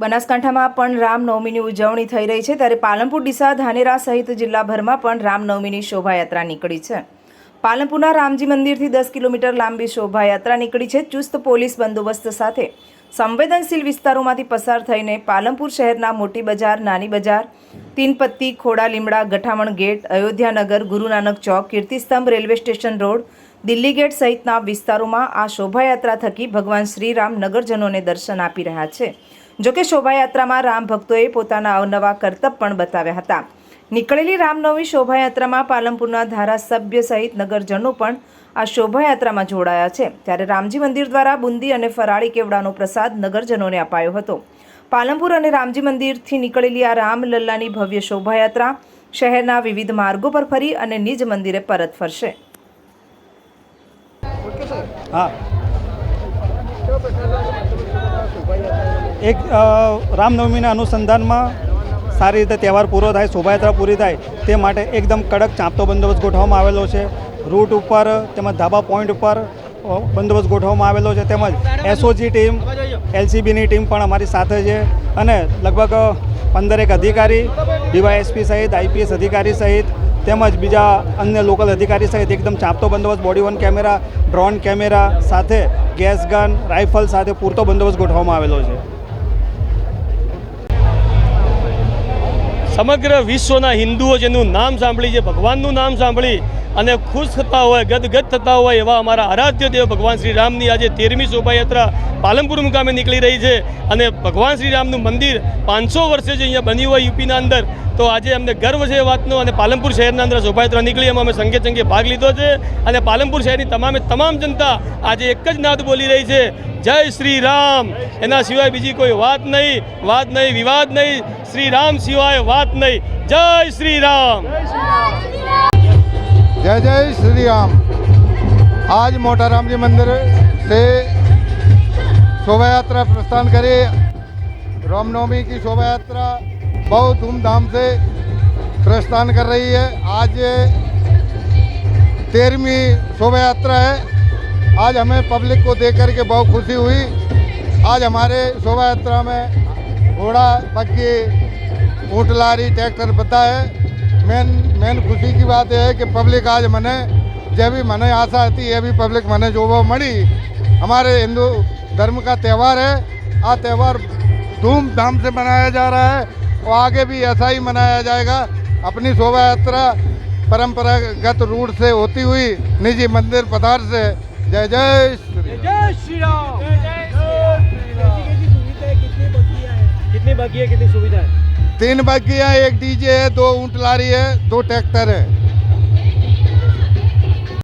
બનાસકાંઠામાં પણ રામનવમીની ઉજવણી થઈ રહી છે, ત્યારે પાલનપુર, ડીસા, ધાનેરા સહિત જિલ્લાભરમાં પણ રામનવમીની શોભાયાત્રા નીકળી છે. પાલનપુરના રામજી મંદિરથી દસ કિલોમીટર લાંબી શોભાયાત્રા નીકળી છે. ચુસ્ત પોલીસ બંદોબસ્ત સાથે સંવેદનશીલ વિસ્તારોમાંથી પસાર થઈને પાલનપુર શહેરના મોટી બજાર, નાની બજાર, Teenpatti, Khoda, Limda, Gathaman gate, Ayodhyanagar, Gurunanak Chowk, Kirtistambh, railway station road, Delhi gate સહિતના વિસ્તારોમાં આ શોભાયાત્રા થકી ભગવાન શ્રીરામ નગરજનોને દર્શન આપી રહ્યા છે. જોકે શોભાયાત્રામાં રામ ભક્તોએ પોતાના અવનવા કરતબ પણ બતાવ્યા હતા. નીકળેલી રામનવમી શોભાયાત્રામાં પાલનપુરના ધારાસભ્ય સહિત નગરજનો પણ આ શોભાયાત્રામાં જોડાયા છે. ત્યારે રામજી મંદિર દ્વારા બુંદી અને ફરાળી કેવડાનો પ્રસાદ નગરજનોને અપાયો હતો. પાલનપુર અને રામજી મંદિરથી નીકળેલી આ રામલલ્લાની ભવ્ય શોભાયાત્રા શહેરના વિવિધ માર્ગો પર ફરી અને નિજ મંદિરે પરત ફરશે. હા. એક રામનવમીના અનુસંધાનમાં સારી રીતે તહેવાર પૂરો થાય, શોભાયાત્રા પૂરી થાય, તે માટે એકદમ કડક ચાંપતો બંદોબસ્ત ગોઠવવામાં આવેલો છે. રૂટ ઉપર, તેમજ ધાબા પોઈન્ટ ઉપર બંદોબસ્ત ગોઠવવામાં આવેલો છે. તેમજ એસઓજી ટીમ એલસીબીની ટીમ પણ અમારી સાથે છે. અને લગભગ પંદરેક અધિકારી ડીવાયએસપી સહિત આઈપીએસ અધિકારી સહિત, તેમજ બીજા અન્ય લોકલ અધિકારી સહિત એકદમ ચાંપતો બંદોબસ્ત, body worn camera, drone camera સાથે ગેસ ગન, રાઇફલ સાથે પૂરતો બંદોબસ્ત ગોઠવવામાં આવેલો છે. સમગ્ર વિશ્વના હિન્દુઓ જેનું નામ સાંભળી છે ભગવાનનું નામ સાંભળી અને ખુશ થતા હોય, ગદગદ થતા હોય એવા અમારા આરાધ્ય દેવ ભગવાન શ્રી રામની આજે તેરમી શોભાયાત્રા પાલનપુર મુકામે નીકળી રહી છે. અને ભગવાન શ્રી રામનું મંદિર પાંચસો વર્ષે જે અહીંયા બન્યું હોય યુપીના અંદર. તો આજે અમને ગર્વ છે એ વાતનો અને પાલનપુર શહેરના અંદર શોભાયાત્રા નીકળી એમાં અમે સંગે સંગે ભાગ લીધો છે. અને પાલનપુર શહેરની તમામે તમામ જનતા આજે એક જ નાદ બોલી રહી છે, જય શ્રી રામ. એના સિવાય બીજી કોઈ વાત નહીં વાત નહીં, વિવાદ નહીં. શ્રી રામ સિવાય વાત નહીં. જય શ્રી રામ. जय जय श्री राम आज मोटा राम जी मंदिर से शोभा यात्रा प्रस्थान करी। रामनवमी की शोभा यात्रा बहुत धूमधाम से प्रस्थान कर रही है। आज तेरहवीं शोभा यात्रा है। आज हमें पब्लिक को देख करके बहुत खुशी हुई। आज हमारे शोभा यात्रा में घोड़ा बग्गी ऊँट लारी ट्रैक्टर बता है। मेन मेन खुशी की बात यह है कि पब्लिक आज मने जब भी मने आशा आती है भी पब्लिक मने जो वो मणि हमारे हिंदू धर्म का त्यौहार है आ त्यौहार धूमधाम से मनाया जा रहा है और आगे भी ऐसा ही मनाया जाएगा। अपनी शोभा यात्रा परंपरागत रूट से होती हुई निजी मंदिर पदार्थ से। जय जय श्री राम। कितनी बाकी है? कितनी सुविधा है तीन बग्गियाँ एक डीजे है दो ऊँट लारी है दो ट्रैक्टर है